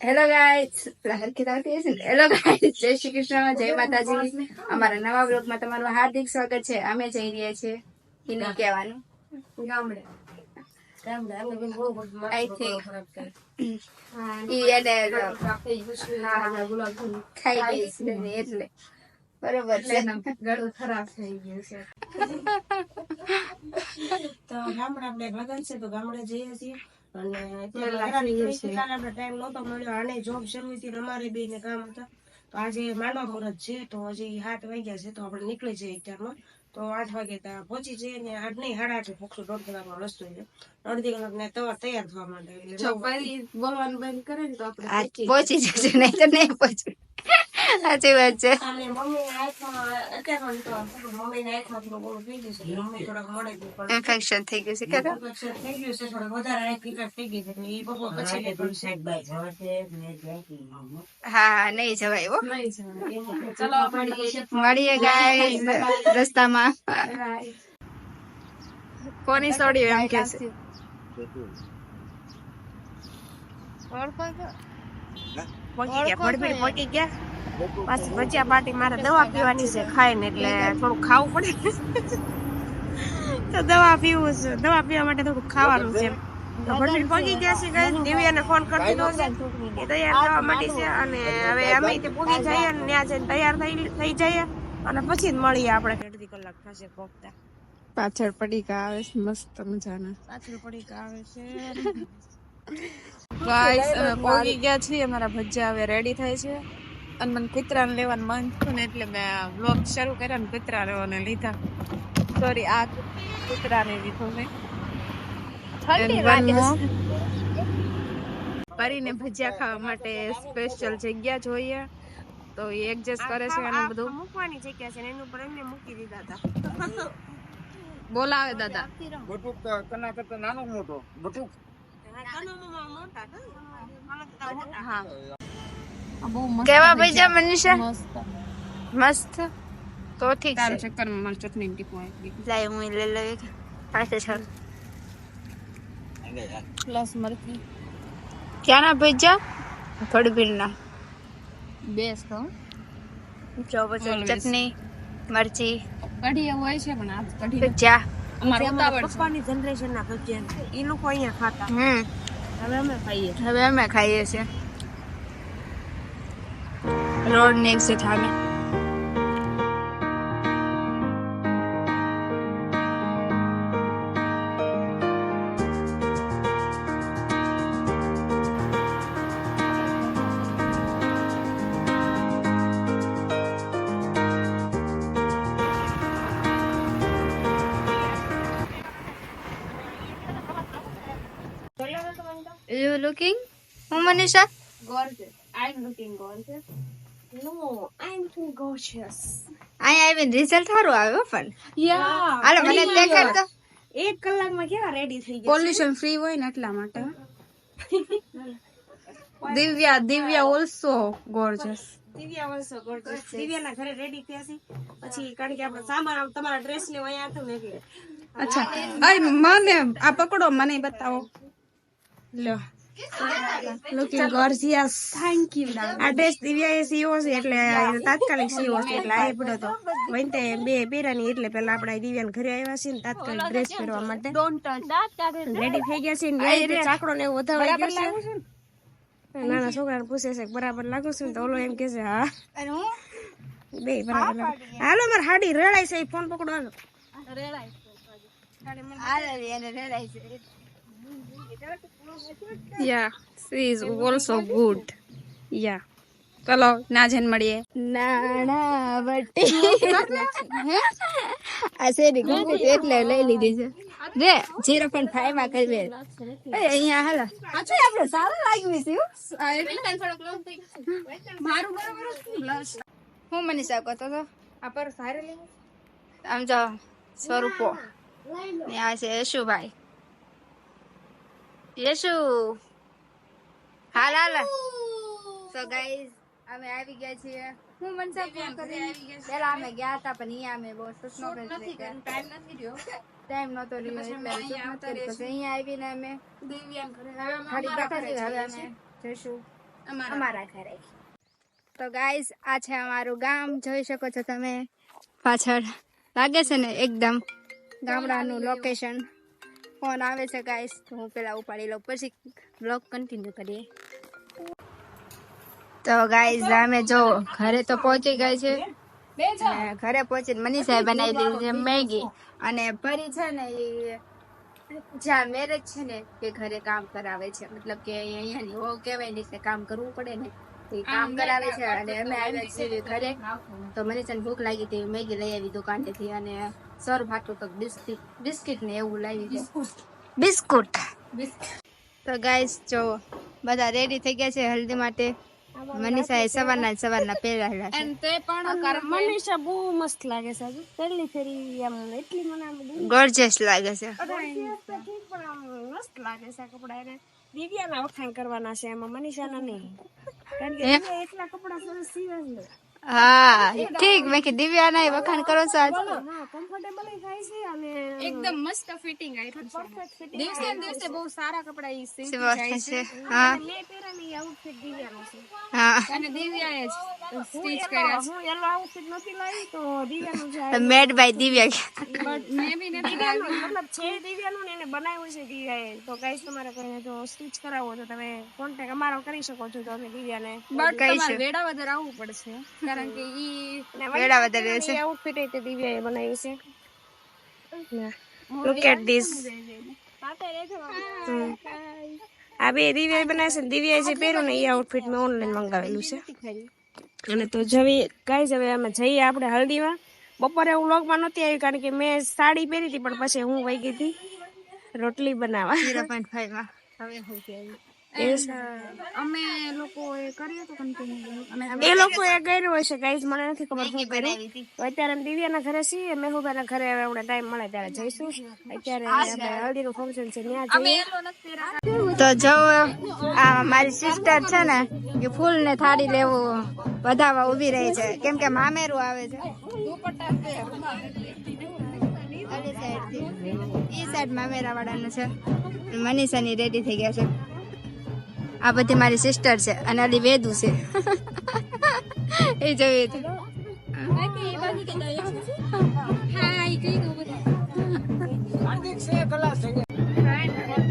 Hello guys હરકત આવતી હશે ને હેલો ગાઈસ જય શ્રી કૃષ્ણ. જય માતાજી. અમારા નવા બ્લોગમાં તમારું હાર્દિક સ્વાગત છે. અમે જઈ રહ્યા છીએ એને કહેવાનું. ગામડે. એટલે. બરોબર છે. ગળું ખરાબ થઈ ગયું છે. તો ગામડે આપણે લગન છે તો ગામડે જઈએ છીએ. અને અત્યારે ટાઈમ નહોતો મળ્યો. આને જોબ શરૂ થી અમારે બે ને કામ હતા. તો આજે માંડવા મુહૂર્ત છે. તો હજી સાત વાગ્યા છે. તો આપણે નીકળી જઈએ અત્યારમાં. તો આઠ વાગે ત્યાં પહોંચી જઈએ ને આઠ નહીં સાડા આઠે પહોંચશું દોઢ કલાકનો રસ્તો છે. અડધી કલાક ને તવા તૈયાર થવા માંડે. એટલે બોલવાનું બંધ કરે ને તો આપણે પહોંચી જશે નહીં તો નહીં પહોંચું. સાચી વાત છે. ગયું ઇન્ફેક્શન થઈ ગયું છે ગયું નીકળશે. હા હા નહીં જવાય હો. નહીં જવાનું. ચલો મળીએ. ગાઈસ રસ્તામાં. કોની સોડી એમ કે છે? પહોંચી ગયા ભડભડ પહોંચી ગયા? પાછી ભજીયા પાટી મારે દવા પીવાની છે ખાઈને એટલે થોડું ખાવું પડે. તો દવા પીવું છે. દવા પીવા માટે થોડું ખાવાનું છે. તો ભડભડ પહોંચી ગયા છે ગઈ દિવ્યાને ફોન કરી દીધો છે. તૈયાર થવા માંડી છે અને હવે અમે તે પૂગી જઈએ અને ત્યાં જઈને તૈયાર થઈ થઈ જઈએ અને પછી જ મળીએ આપણે. અડધી કલાક થશે પહોંચતા પાછળ પડીકા આવે છે. મસ્ત મજાના. પાછળ પડીકા આવે છે. ગાઈસ અમે પહોંચી ગયા છીએ. અમારા ભજીયા હવે રેડી થાય છે. અને મને કૂતરાને લેવાનું મન થયું ને એટલે મેં વ્લોગ શરૂ કર્યો ને કૂતરા લેવાને લીધા. સોરી આ કૂતરાને લીધો મેં. પરીને ભજીયા ખાવા માટે સ્પેશિયલ જગ્યા જોઈએ. તો એ એડજસ્ટ કરે છે અને બધું. મૂકવાની જગ્યા છે ને એનું પર એમને મૂકી દીધા હતા. બોલાવે દાદા. બટુક કના કરતા નાનો મોટો. બટુક. હા કેવા ભજીયા મનીષા? મસ્ત. તો ઠીક છે. ચક્કરમાં મારી ચટણી ટીપો લાય હું લઈ લઉં પાસે છે પ્લસ મરચી ક્યાંના ભજીયા થોડી ભીડના બેસ કહું જો પછી ચટણી મરચી. કઢી એવું હોય છે પણ આ કઢી ભજીયા અમારા ઉતાવળ પપ્પાની જનરેશન ના ભજીયા એ ઈ લોકો અહીંયા ખાતા. હમ. હવે અમે ખાઈએ. હવે અમે ખાઈએ છીએ. रोड नेम से था मैं Are you looking? Who Manisha? Gorgeous. I'm looking gorgeous. No I am too gorgeous અહીંયા આવીને રિઝલ્ટ સારું આવ્યો પણ yeah હાલો મને દેખાડ તો એક કલાકમાં કેવા રેડી થઈ ગયા પોલ્યુશન ફ્રી હોય ને એટલા માટે Divya Divya also gorgeous Divya also gorgeous દિવ્યાના ઘરે રેડી થયા છે પછી કારણ કે આપણે સામાન આમ તમારા ડ્રેસ લેવા અહીંયા હતું ને એટલે અચ્છા અરે મને આ પકડો મને બતાવો લો લુકિંગ ગોર્જિયસ થેન્ક યુ આ ડ્રેસ દિવ્યાએ સીવો છે એટલે તાત્કાલિક સીવો છે એટલે આ પડ્યો તો વંતે બે પહેરાની એટલે પેલા આપણે દિવ્યાને ઘરે આવ્યા છે ને તાત્કાલિક ડ્રેસ પહેરવા માટે રેડી થઈ ગયા છે ને ચાકડો ને એવું વધારે ગયો છે નાના છોકરાને પૂછે છે કે બરાબર લાગુ છું તો ઓલો એમ કે છે હા અને હું બે બરાબર લાગે. હાલો મારે હાડી રેડાય છે ફોન પકડો હાલો આ એને રેડાય છે yeah she is also good yeah ચલો ના જેન મળીએ નાણાવટી આ શેરી ગમતી એટલે લઈ લીધી છે રે જીરો પોઈન્ટ ફાઈવમાં કરવી એ અહીંયા હાલો આપણે સારું લાગ્યું છે હું મનીષા શકો તો આ પર સારે લેવું આમ જો સ્વરૂપો ને આ છે યશુભાઈ યશુ હાલ હાલ. સો ગાઈઝ અમે આવી ગયા છીએ. હું મનસા ફોન કરી પેલા અમે ગયા હતા પણ અહીંયા અમે બહુ સસનો ટાઈમ નથી રહ્યો. ટાઈમ નતો રહ્યો એટલે અહીંયા આવીને અમે દિવ્યાન ઘરે હવે અમે ખાલી બેઠા છીએ. હવે અમે જઈશું અમારા. ઘરે. તો ગાઈઝ આ છે અમારું ગામ. જોઈ શકો છો તમે પાછળ. લાગે છે ને એકદમ ગામડાનું લોકેશન ફોન આવે છે ગાઈસ તો હું પેલા ઉપાડી લઉં. પછી બ્લોગ કન્ટિન્યુ કરીએ. તો ગાઈસ અમે જો ઘરે તો પહોંચી ગઈ છે. ઘરે પહોંચીને મનીષાએ બનાવી દીધી છે, મેગી. અને ફરી છે ને એ જ્યાં મેરેજ છે ને તે ઘરે કામ કરાવે છે. મતલબ કે અહીંયાની હો કહેવાય ને, એટલે કામ કરવું પડે ને. તો ઈ કામ કરાવે છે અને અમે આવ્યા છીએ ઘરે. તો મને છે ભૂખ લાગી હતી મેગી લઈ આવી દુકાનેથી અને સર ફાટું તો બિસ્કિટ બિસ્કિટ ને એવું લાવી બિસ્કુટ. તો ગાઈસ જો બધા રેડી થઈ ગયા છે હલ્દી માટે. મનીષાએ સવારના જ સવારના પહેરેલા છે. તે પણ મનીષા બહુ મસ્ત લાગે છે પહેલી ફેરી આમ એટલી મને આમ ગોર્જિયસ લાગે છે. પણ મસ્ત લાગે છે કપડા એને. દિવ્યાના વખાણ કરવાના છે એમાં મનીષાના નહીં. કારણ કે એટલા કપડા સરસ સીવે. હા ઠીક મેં કે દિવ્યા ના વખાણ કરો છો આજ. કમ્ફર્ટેબલ થાય છે અને એકદમ મસ્ત ફિટિંગ આવી પરફેક્ટ ફિટિંગ દિવસે દિવસે બહુ સારા કપડા ઈ છે. છે? હા. મે પહેરાની આઉટફિટ દિવ્યાનો છે. હા. અને દિવ્યાએ જ સ્ટીચ કર્યા છે. હું એલો આઉટફિટ નથી લાવી તો દિવ્યાનું છે made by Divya May be નથી દિવ્યાનું મતલબ છે દિવ્યાનું ને એને બનાવ્યું છે દિવ્યાએ. તો ગાઈસ તમારે કોઈને જો સ્ટીચ કરાવવો તો તમે કોન્ટેક્ટ અમારો કરી શકો છો તો અમે દિવ્યાને તમારે વેડા વધારે આવવું પડશે. કારણ કે ઈ વેડા વધારે છે આઉટફિટ તે દિવ્યાએ બનાવ્યું છે. લુક એટ ધીસ આ બે દિવ્યાએ બનાવ્યા છે ને દિવ્યાએ જે પહેર્યું ને એ આઉટફિટ મેં ઓનલાઈન મંગાવેલું છે. અને તો જવી કઈ હવે અમે જઈએ આપણે હલ્દીમાં. બપોરે હું વ્લોગમાં નહોતી આવી કારણ કે મેં સાડી પહેરી હતી પણ પછી હું વહી ગઈ હતી રોટલી બનાવવા. ઝીરો પોઈન્ટ ફાઈવમાં હવે હું અમે લોકો એ કર્યું તો કન્ટિન્યુ અને એ લોકો એ કર્યું હશે ગાઈસ મને નથી ખબર શું કર્યું. હતી અત્યારે અમે દિવ્યાના ઘરે છીએ મેહુબાના ઘરે આપણે ટાઈમ મળે ત્યારે જઈશું. અત્યારે આપણે હલ્દીનું ફંક્શન છે ત્યાં જઈએ. તો જો આ મારી સિસ્ટર છે ને એ ફૂલ ને થાળી લેવું વધાવવા ઊભી રહી છે. કેમ કે મામેરું આવે છે. એ સાઈડ મામેરા વાળાનું છે. મનીષાની રેડી થઈ ગયા છે. આ બધી મારી સિસ્ટર છે અને આલી વેદુ છે. એ જોઈએ હતું હાર્દિક છે કલા છે.